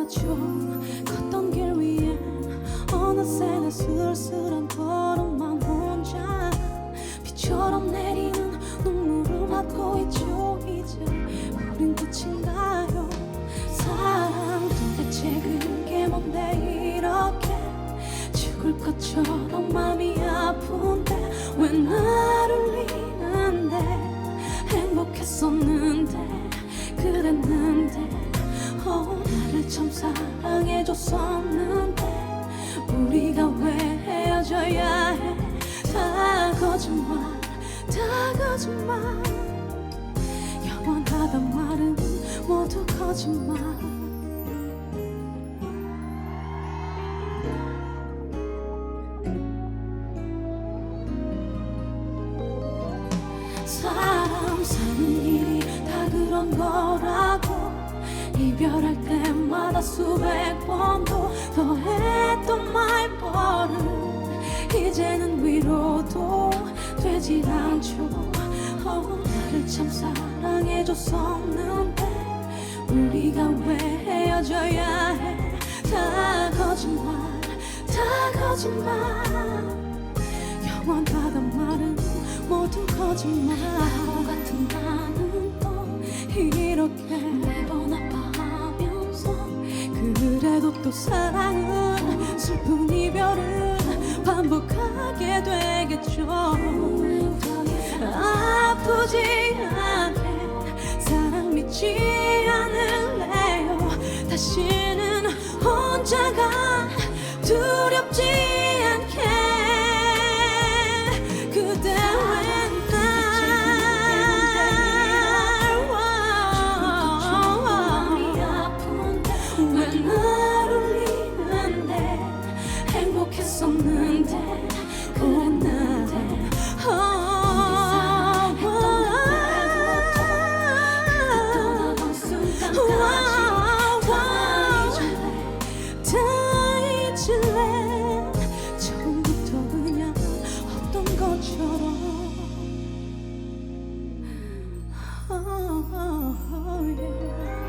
맞춰 걷던 길 위에 어느새 내 쓸쓸한 걸음만 혼자 비처럼 내리는 눈물을 맞고 있죠. 이제 우린 끝인가요? 사랑 도대체 그게 뭔데? 이렇게 죽을 것처럼 마음이 아픈데 왜나 참 사랑해줬었는데 우리가 왜 헤어져야 해다 거짓말 다 거짓말. 영원하단 말은 모두 거짓말. 사람 사는 일이 다 그런 거라고 이별할 때마다 수백 번도 더 했던 말버릇. 이제는 위로도 되질 않죠. 어, 나를 참 사랑해줬었는데 우리가 왜 헤어져야 해 다 거짓말 다 거짓말. 영원하단 말은 모두 거짓말 그래도 또 사랑은 슬픈 이별은 반복하게 되겠죠. 아프지 않게 사랑 믿지 않을래요. 다시는 혼자가 두렵지 않게 그대 왜날. 울리 기억했었는데 그날에 처음부터 그냥 어떤 것처럼 oh, oh, oh, yeah.